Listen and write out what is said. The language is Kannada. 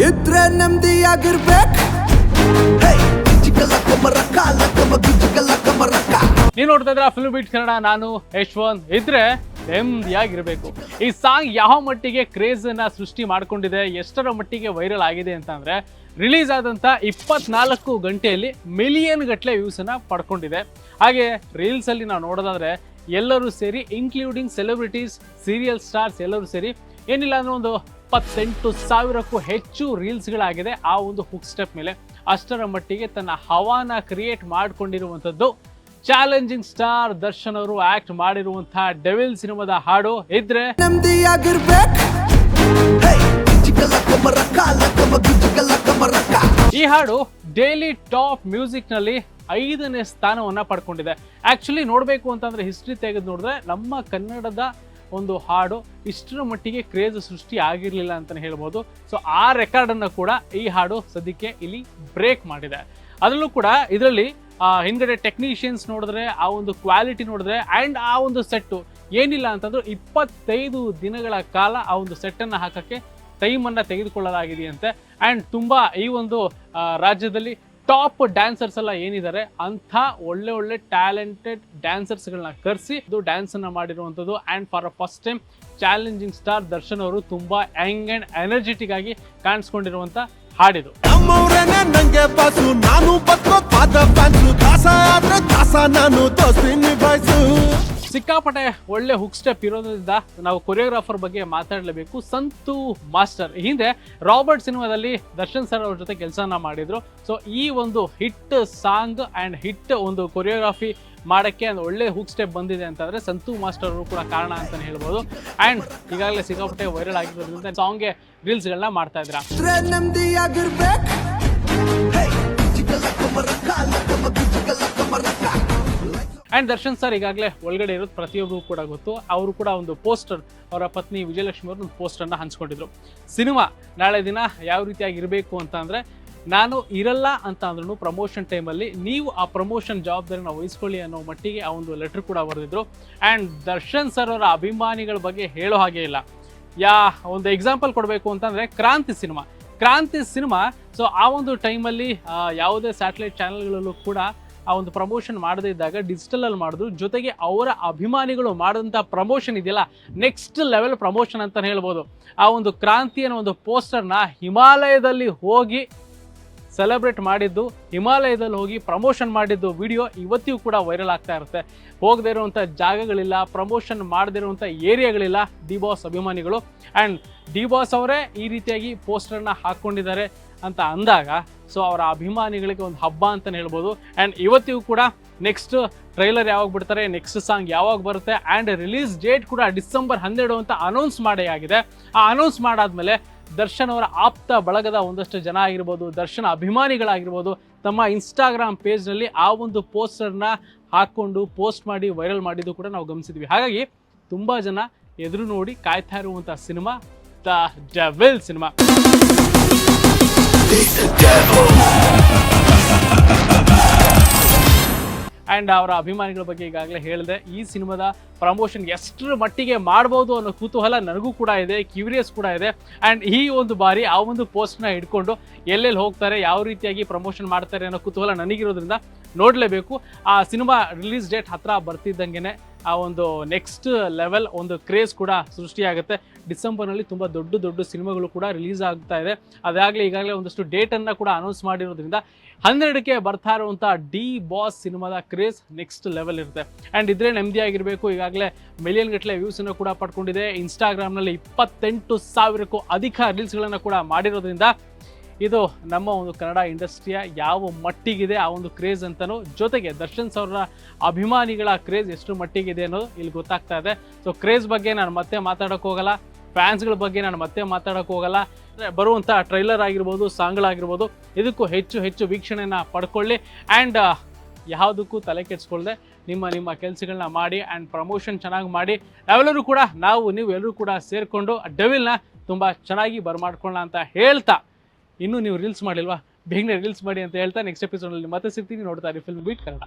ಇದ್ರೆ ನೆಮ್ಮದಿಯಾಗಿರ್ಬೇಕು. ನೀವು ನೋಡ್ತಾ ಇದ್ರೆ ಫಿಲ್ಮ್ ಬೀಟ್ ಕನ್ನಡ, ನಾನು ಯಶ್ವಂತ್. ಇದ್ರೆ ನೆಮ್ಮದಿಯಾಗಿರ್ಬೇಕು. ಈ ಸಾಂಗ್ ಯಾವ ಮಟ್ಟಿಗೆ ಕ್ರೇಜ್ ಅನ್ನ ಸೃಷ್ಟಿ ಮಾಡ್ಕೊಂಡಿದೆ, ಎಷ್ಟರ ಮಟ್ಟಿಗೆ ವೈರಲ್ ಆಗಿದೆ ಅಂತಂದ್ರೆ ರಿಲೀಸ್ ಆದಂತ ಇಪ್ಪತ್ನಾಲ್ಕು ಗಂಟೆಯಲ್ಲಿ ಮಿಲಿಯನ್ ಗಟ್ಟಲೆ ವ್ಯೂಸ್ ಅನ್ನ ಪಡ್ಕೊಂಡಿದೆ. ಹಾಗೆ ರೀಲ್ಸ್ ಅಲ್ಲಿ ನಾವು ನೋಡೋದಾದ್ರೆ, ಎಲ್ಲರೂ ಸೇರಿ ಇನ್ಕ್ಲೂಡಿಂಗ್ ಸೆಲೆಬ್ರಿಟೀಸ್ ಸೀರಿಯಲ್ ಸ್ಟಾರ್ಸ್ ಎಲ್ಲರೂ ಸೇರಿ, ಏನಿಲ್ಲ ಅಂದ್ರೆ ಒಂದು ಇಪ್ಪತ್ತೆಂಟು ಸಾವಿರಕ್ಕೂ ಹೆಚ್ಚು ರೀಲ್ಸ್ಗಳಾಗಿದೆ ಆ ಒಂದು ಹುಕ್ ಸ್ಟೆಪ್ ಮೇಲೆ. ಅಷ್ಟರ ಮಟ್ಟಿಗೆ ತನ್ನ ಹವಾನ ಕ್ರಿಯೇಟ್ ಮಾಡಿಕೊಂಡಿರುವಂಥದ್ದು ಚಾಲೆಂಜಿಂಗ್ ಸ್ಟಾರ್ ದರ್ಶನ್ ಅವರು ಆಕ್ಟ್ ಮಾಡಿರುವಂತಹ ಡೆವಿಲ್ ಸಿನಿಮಾದ ಹಾಡು. ಇದ್ರೆ ಈ ಹಾಡು ಡೈಲಿ ಟಾಪ್ ಮ್ಯೂಸಿಕ್ನಲ್ಲಿ ಐದನೇ ಸ್ಥಾನವನ್ನ ಪಡ್ಕೊಂಡಿದೆ. ಆಕ್ಚುಲಿ ನೋಡಬೇಕು ಅಂತಂದ್ರೆ ಹಿಸ್ಟ್ರಿ ತೆಗೆದು ನೋಡಿದ್ರೆ ನಮ್ಮ ಕನ್ನಡದ ಒಂದು ಹಾಡು ಇಷ್ಟರ ಮಟ್ಟಿಗೆ ಕ್ರೇಜ್ ಸೃಷ್ಟಿ ಆಗಿರಲಿಲ್ಲ ಅಂತಲೇ ಹೇಳ್ಬೋದು. ಸೊ ಆ ರೆಕಾರ್ಡನ್ನು ಕೂಡ ಈ ಹಾಡು ಸದ್ಯಕ್ಕೆ ಇಲ್ಲಿ ಬ್ರೇಕ್ ಮಾಡಿದೆ. ಅದರಲ್ಲೂ ಕೂಡ ಇದರಲ್ಲಿ ಹಿಂದ್ಗಡೆ ಟೆಕ್ನಿಷಿಯನ್ಸ್ ನೋಡಿದ್ರೆ, ಆ ಒಂದು ಕ್ವಾಲಿಟಿ ನೋಡಿದ್ರೆ ಆ್ಯಂಡ್ ಆ ಒಂದು ಸೆಟ್ಟು ಏನಿಲ್ಲ ಅಂತಂದ್ರೆ ಇಪ್ಪತ್ತೈದು ದಿನಗಳ ಕಾಲ ಆ ಒಂದು ಸೆಟ್ಟನ್ನು ಹಾಕೋಕ್ಕೆ ಟೈಮನ್ನು ತೆಗೆದುಕೊಳ್ಳಲಾಗಿದೆಯಂತೆ. ಆ್ಯಂಡ್ ತುಂಬ ಈ ಒಂದು ರಾಜ್ಯದಲ್ಲಿ ಟಾಪ್ ಡ್ಯಾನ್ಸರ್ಸ್ ಎಲ್ಲ ಏನಿದ್ದಾರೆ, ಅಂಥ ಒಳ್ಳೆ ಒಳ್ಳೆ ಟ್ಯಾಲೆಂಟೆಡ್ ಡ್ಯಾನ್ಸರ್ಸ್ಗಳನ್ನ ಕರೆಸಿ ಇದು ಡ್ಯಾನ್ಸನ್ನು ಮಾಡಿರುವಂಥದ್ದು. And for a first time challenging star Darshan ಅವರು ತುಂಬಾ ಯಂಗ್ ಆ್ಯಂಡ್ ಎನರ್ಜೆಟಿಕ್ ಆಗಿ ಕಾಣಿಸ್ಕೊಂಡಿರುವಂಥ ಹಾಡಿದು. ನಾನು ಸಿಕ್ಕಾಪಟ್ಟೆ ಒಳ್ಳೆ ಹುಕ್ ಸ್ಟೆಪ್ ಇರೋದ್ರಿಂದ ನಾವು ಕೊರಿಯೋಗ್ರಾಫರ್ ಬಗ್ಗೆ ಮಾತಾಡಲೇಬೇಕು. ಸಂತು ಮಾಸ್ಟರ್. ಹಿಂದೆ ರಾಬರ್ಟ್ ಸಿನಿಮಾದಲ್ಲಿ ದರ್ಶನ್ ಸರ್ ಅವ್ರ ಜೊತೆ ಕೆಲಸನ ಮಾಡಿದ್ರು. ಸೊ ಈ ಒಂದು ಹಿಟ್ ಸಾಂಗ್ ಆ್ಯಂಡ್ ಹಿಟ್ ಒಂದು ಕೊರಿಯೋಗ್ರಾಫಿ ಮಾಡೋಕ್ಕೆ ಒಂದು ಒಳ್ಳೆ ಹುಕ್ ಸ್ಟೆಪ್ ಬಂದಿದೆ ಅಂತಂದರೆ ಸಂತು ಮಾಸ್ಟರ್ ಕೂಡ ಕಾರಣ ಅಂತಲೇ ಹೇಳ್ಬೋದು. ಆ್ಯಂಡ್ ಈಗಾಗಲೇ ಸಿಕ್ಕಾಪಟ್ಟೆ ವೈರಲ್ ಆಗಿರೋದ್ರಿಂದ ಸಾಂಗ್ಗೆ ರೀಲ್ಸ್ಗಳನ್ನ ಮಾಡ್ತಾ ಇದ್ರ ಆ್ಯಂಡ್ ದರ್ಶನ್ ಸರ್ ಈಗಾಗಲೇ ಒಳಗಡೆ ಇರೋದು ಪ್ರತಿಯೊಬ್ಬರಿಗೂ ಕೂಡ ಗೊತ್ತು. ಅವರು ಕೂಡ ಒಂದು ಪೋಸ್ಟರ್ ಅವರ ಪತ್ನಿ ವಿಜಯಲಕ್ಷ್ಮಿ ಅವರು ಒಂದು ಪೋಸ್ಟರ್ನ ಹಂಚ್ಕೊಂಡಿದ್ರು. ಸಿನಿಮಾ ನಾಳೆ ದಿನ ಯಾವ ರೀತಿಯಾಗಿ ಇರಬೇಕು ಅಂತ ನಾನು ಇರಲ್ಲ ಅಂತ ಅಂದ್ರೂ ಪ್ರಮೋಷನ್ ಟೈಮಲ್ಲಿ ನೀವು ಆ ಪ್ರಮೋಷನ್ ಜವಾಬ್ದಾರಿನ ವಹಿಸ್ಕೊಳ್ಳಿ ಅನ್ನೋ ಮಟ್ಟಿಗೆ ಆ ಒಂದು ಲೆಟರ್ ಕೂಡ ಬರೆದಿದ್ರು. ಆ್ಯಂಡ್ ದರ್ಶನ್ ಸರ್ ಅವರ ಅಭಿಮಾನಿಗಳ ಬಗ್ಗೆ ಹೇಳೋ ಹಾಗೆ ಇಲ್ಲ. ಯಾ, ಒಂದು ಎಕ್ಸಾಂಪಲ್ ಕೊಡಬೇಕು ಅಂತಂದರೆ ಕ್ರಾಂತಿ ಸಿನಿಮಾ. ಕ್ರಾಂತಿ ಸಿನಿಮಾ ಸೊ ಆ ಒಂದು ಟೈಮಲ್ಲಿ ಯಾವುದೇ ಸ್ಯಾಟಲೈಟ್ ಚಾನೆಲ್ಗಳಲ್ಲೂ ಕೂಡ ಆ ಒಂದು ಪ್ರಮೋಷನ್ ಮಾಡದೇ ಇದ್ದಾಗ ಡಿಜಿಟಲ್ ಅಲ್ಲಿ ಮಾಡಿದ್ರು ಜೊತೆಗೆ ಅವರ ಅಭಿಮಾನಿಗಳು ಮಾಡಿದಂಥ ಪ್ರಮೋಷನ್ ಇದೆಯಲ್ಲ ನೆಕ್ಸ್ಟ್ ಲೆವೆಲ್ ಪ್ರಮೋಷನ್ ಅಂತ ಹೇಳ್ಬೋದು. ಆ ಒಂದು ಕ್ರಾಂತಿ ಅನ್ನೋ ಒಂದು ಪೋಸ್ಟರ್ನ ಹಿಮಾಲಯದಲ್ಲಿ ಹೋಗಿ ಸೆಲೆಬ್ರೇಟ್ ಮಾಡಿದ್ದು, ಹಿಮಾಲಯದಲ್ಲಿ ಹೋಗಿ ಪ್ರಮೋಷನ್ ಮಾಡಿದ್ದು ವಿಡಿಯೋ ಇವತ್ತಿಗೂ ಕೂಡ ವೈರಲ್ ಆಗ್ತಾ ಇರುತ್ತೆ. ಹೋಗದೇ ಇರುವಂಥ ಜಾಗಗಳಿಲ್ಲ ಪ್ರಮೋಷನ್ ಮಾಡದೇ ಇರುವಂಥ ಏರಿಯಾಗಳಿಲ್ಲ ಡಿ ಬಾಸ್ ಅಭಿಮಾನಿಗಳು. ಆ್ಯಂಡ್ ಡಿ ಬಾಸ್ ಅವರೇ ಈ ರೀತಿಯಾಗಿ ಪೋಸ್ಟರ್ನ ಹಾಕ್ಕೊಂಡಿದ್ದಾರೆ ಅಂತ ಅಂದಾಗ ಸೊ ಅವರ ಅಭಿಮಾನಿಗಳಿಗೆ ಒಂದು ಹಬ್ಬ ಅಂತಲೇ ಹೇಳ್ಬೋದು. ಆ್ಯಂಡ್ ಇವತ್ತಿಗೂ ಕೂಡ ನೆಕ್ಸ್ಟ್ ಟ್ರೈಲರ್ ಯಾವಾಗ ಬಿಡ್ತಾರೆ ನೆಕ್ಸ್ಟ್ ಸಾಂಗ್ ಯಾವಾಗ ಬರುತ್ತೆ ಆ್ಯಂಡ್ ರಿಲೀಸ್ ಡೇಟ್ ಕೂಡ ಡಿಸೆಂಬರ್ ಹನ್ನೆರಡು ಅಂತ ಅನೌನ್ಸ್ ಮಾಡೇ ಆಗಿದೆ. ಆ ಅನೌನ್ಸ್ ಮಾಡಾದ್ಮೇಲೆ ದರ್ಶನ್ ಅವರ ಆಪ್ತ ಬಳಗದ ಒಂದಷ್ಟು ಜನ ಆಗಿರ್ಬೋದು, ದರ್ಶನ್ ಅಭಿಮಾನಿಗಳಾಗಿರ್ಬೋದು, ತಮ್ಮ ಇನ್ಸ್ಟಾಗ್ರಾಮ್ ಪೇಜ್ನಲ್ಲಿ ಆ ಒಂದು ಪೋಸ್ಟರ್ನ ಹಾಕ್ಕೊಂಡು ಪೋಸ್ಟ್ ಮಾಡಿ ವೈರಲ್ ಮಾಡಿದ್ದು ಕೂಡ ನಾವು ಗಮನಿಸಿದ್ವಿ. ಹಾಗಾಗಿ ತುಂಬ ಜನ ಎದುರು ನೋಡಿ ಕಾಯ್ತಾ ಇರುವಂಥ cinema the devil cinema and ಅವರ ಅಭಿಮಾನಿಗಳ ಬಗ್ಗೆ ಈಗಾಗಲೇ ಹೇಳಿದೆ, ಈ ಸಿನಿಮಾದ ಪ್ರಮೋಷನ್ ಎಷ್ಟರ ಮಟ್ಟಿಗೆ ಮಾಡ್ಬೋದು ಅನ್ನೋ ಕುತೂಹಲ ನನಗೂ ಕೂಡ ಇದೆ ಕ್ಯೂರಿಯಸ್ ಕೂಡ ಇದೆ. ಆ್ಯಂಡ್ ಈ ಒಂದು ಬಾರಿ ಆ ಒಂದು ಪೋಸ್ಟ್ನ ಹಿಡ್ಕೊಂಡು ಎಲ್ಲೆಲ್ಲಿ ಹೋಗ್ತಾರೆ, ಯಾವ ರೀತಿಯಾಗಿ ಪ್ರಮೋಷನ್ ಮಾಡ್ತಾರೆ ಅನ್ನೋ ಕುತೂಹಲ ನನಗಿರೋದ್ರಿಂದ ನೋಡಲೇಬೇಕು. ಆ ಸಿನಿಮಾ ರಿಲೀಸ್ ಡೇಟ್ ಹತ್ರ ಬರ್ತಿದ್ದಂಗೆ ಆ ಒಂದು ನೆಕ್ಸ್ಟ್ ಲೆವೆಲ್ ಒಂದು ಕ್ರೇಜ್ ಕೂಡ ಸೃಷ್ಟಿಯಾಗುತ್ತೆ. ಡಿಸೆಂಬರ್ನಲ್ಲಿ ತುಂಬ ದೊಡ್ಡ ದೊಡ್ಡ ಸಿನಿಮಾಗಳು ಕೂಡ ರಿಲೀಸ್ ಆಗ್ತಾ ಇದೆ. ಅದಾಗಲೇ ಈಗಾಗಲೇ ಒಂದಷ್ಟು ಡೇಟನ್ನು ಕೂಡ ಅನೌನ್ಸ್ ಮಾಡಿರೋದ್ರಿಂದ ಹನ್ನೆರಡಕ್ಕೆ ಬರ್ತಾ ಇರುವಂಥ ಡಿ ಬಾಸ್ ಸಿನಿಮಾದ ಕ್ರೇಜ್ ನೆಕ್ಸ್ಟ್ ಲೆವೆಲ್ ಇರುತ್ತೆ. ಆ್ಯಂಡ್ ಇದ್ರೆ ನೆಮ್ಮದಿಯಾಗಿರಬೇಕು. ಈಗಾಗಲೇ ಮಿಲಿಯನ್ ಗಟ್ಟಲೆ ವ್ಯೂಸನ್ನು ಕೂಡ ಪಡ್ಕೊಂಡಿದೆ. ಇನ್ಸ್ಟಾಗ್ರಾಮ್ನಲ್ಲಿ ಇಪ್ಪತ್ತೆಂಟು ಸಾವಿರಕ್ಕೂ ಅಧಿಕ ರೀಲ್ಸ್ಗಳನ್ನು ಕೂಡ ಮಾಡಿರೋದ್ರಿಂದ ಇದು ನಮ್ಮ ಒಂದು ಕನ್ನಡ ಇಂಡಸ್ಟ್ರಿಯ ಯಾವ ಮಟ್ಟಿಗಿದೆ, ಆ ಒಂದು ಕ್ರೇಜ್ ಅಂತಲೂ ಜೊತೆಗೆ ದರ್ಶನ್ ಸೌರ ಅಭಿಮಾನಿಗಳ ಕ್ರೇಜ್ ಎಷ್ಟು ಮಟ್ಟಿಗಿದೆ ಅನ್ನೋದು ಇಲ್ಲಿ ಗೊತ್ತಾಗ್ತಾ ಇದೆ. ಸೊ ಕ್ರೇಜ್ ಬಗ್ಗೆ ನಾನು ಮತ್ತೆ ಮಾತಾಡೋಕೆ ಹೋಗಲ್ಲ, ಫ್ಯಾನ್ಸ್ಗಳ ಬಗ್ಗೆ ನಾನು ಮತ್ತೆ ಮಾತಾಡೋಕೆ ಹೋಗಲ್ಲ. ಬರುವಂಥ ಟ್ರೈಲರ್ ಆಗಿರ್ಬೋದು ಸಾಂಗ್ಗಳಾಗಿರ್ಬೋದು ಇದಕ್ಕೂ ಹೆಚ್ಚು ಹೆಚ್ಚು ವೀಕ್ಷಣೆಯನ್ನು ಪಡ್ಕೊಳ್ಳಿ. ಆ್ಯಂಡ್ ಯಾವುದಕ್ಕೂ ತಲೆ ಕೆಡಿಸ್ಕೊಳ್ಳದೆ ನಿಮ್ಮ ನಿಮ್ಮ ಕೆಲಸಗಳನ್ನ ಮಾಡಿ ಆ್ಯಂಡ್ ಪ್ರಮೋಷನ್ ಚೆನ್ನಾಗಿ ಮಾಡಿ. ನಾವೆಲ್ಲರೂ ಕೂಡ, ನಾವು ನೀವು ಎಲ್ಲರೂ ಕೂಡ ಸೇರಿಕೊಂಡು ಡೆವಿಲ್ನ ತುಂಬ ಚೆನ್ನಾಗಿ ಬರಮಾಡ್ಕೊಳ್ಳೋಣ ಅಂತ ಹೇಳ್ತಾ ಇನ್ನೂ ನೀವು ರೀಲ್ಸ್ ಮಾಡಿಲ್ವಾ? ಬೇಗನೆ ರೀಲ್ಸ್ ಮಾಡಿ ಅಂತ ಹೇಳ್ತಾ ನೆಕ್ಸ್ಟ್ ಎಪಿಸೋಡಲ್ಲಿ ಮತ್ತೆ ಸಿಗ್ತೀನಿ ನೋಡ್ತಾ ಫಿಲ್ಮ್ ಬೀಟ್ ಕನ್ನಡ